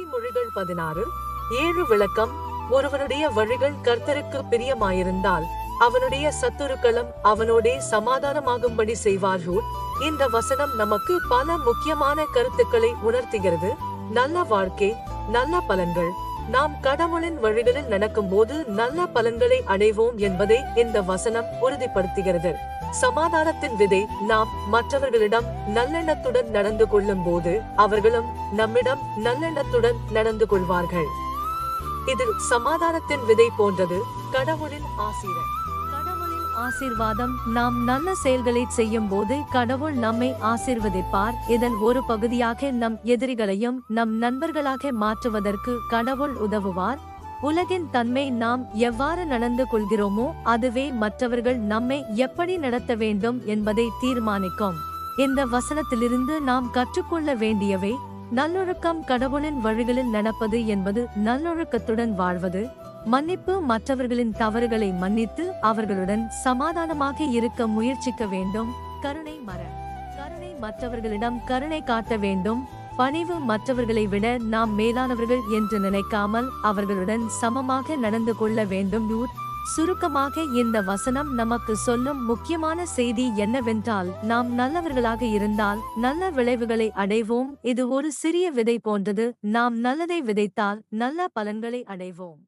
நீதிமொழிகள் பதினாறு. ஏழு விளக்கம். ஒருவனுடைய வழிகள் கர்த்தருக்கு பிரியமாயிருந்தால் அவனுடைய சத்துருக்களும் அவனோடே சமாதானமாகும்படி செய்வார்கள். இந்த வசனம் நமக்கு பல முக்கியமான கருத்துக்களை உணர்த்துகிறது. நல்ல வாழ்க்கை நல்ல பலன்கள் நாம் கடவுளின் வழிகளில் நடக்கும்போது நல்ல பலன்களை அடைவோம் என்பதை இந்த வசனம் உறுதிப்படுத்துகிறது. சமாதானத்தின் விதை நாம் மற்றவர்களிடம் நல்லெண்ணத்துடன் நடந்து கொள்ளும் போது அவர்களும் நம்மிடம் நல்லெண்ணத்துடன் நடந்து கொள்வார்கள். இது சமாதானத்தின் விதை போன்றது கடவுளின் ஆசீர்வாதம். ஆசீர்வாதம். நாம் நல்ல செயல்களை செய்யும் போது கடவுள் நம்மை ஆசீர்வதிப்பார். இதன் ஒரு பகுதியாக நம் எதிரிகளையும் நம் நண்பர்களாக மாற்றுவதற்கு கடவுள் உதவுவார். உலகின் தன்மை நாம் எவ்வாறு நடந்து கொள்கிறோமோ அதுவே மற்றவர்கள் நம்மை எப்படி நடத்த வேண்டும் என்பதை தீர்மானிக்கும். இந்த வசனத்திலிருந்து நாம் கற்றுக்கொள்ள வேண்டியவை நல்லொழுக்கம் கடவுளின் வழிகளில் நடப்பது என்பது நல்லொழுக்கத்துடன் வாழ்வது. மன்னிப்பு மற்றவர்களின் தவறுகளை மன்னித்து அவர்களுடன் சமாதானமாக இருக்க முயற்சிக்க வேண்டும். கருணை மர. கருணை மற்றவர்களிடம் கருணை காட்ட வேண்டும். பணிவு மற்றவர்களை விட நாம் மேலானவர்கள் என்று நினைக்காமல் அவர்களுடன் சமமாக நடந்து கொள்ள வேண்டும். சுருக்கமாக இந்த வசனம் நமக்கு சொல்லும் முக்கியமான செய்தி என்னவென்றால் நாம் நல்லவர்களாக இருந்தால் நல்ல விளைவுகளை அடைவோம். இது ஒரு சிறிய விதை போன்றது. நாம் நல்லதை விதைத்தால் நல்ல பலன்களை அடைவோம்.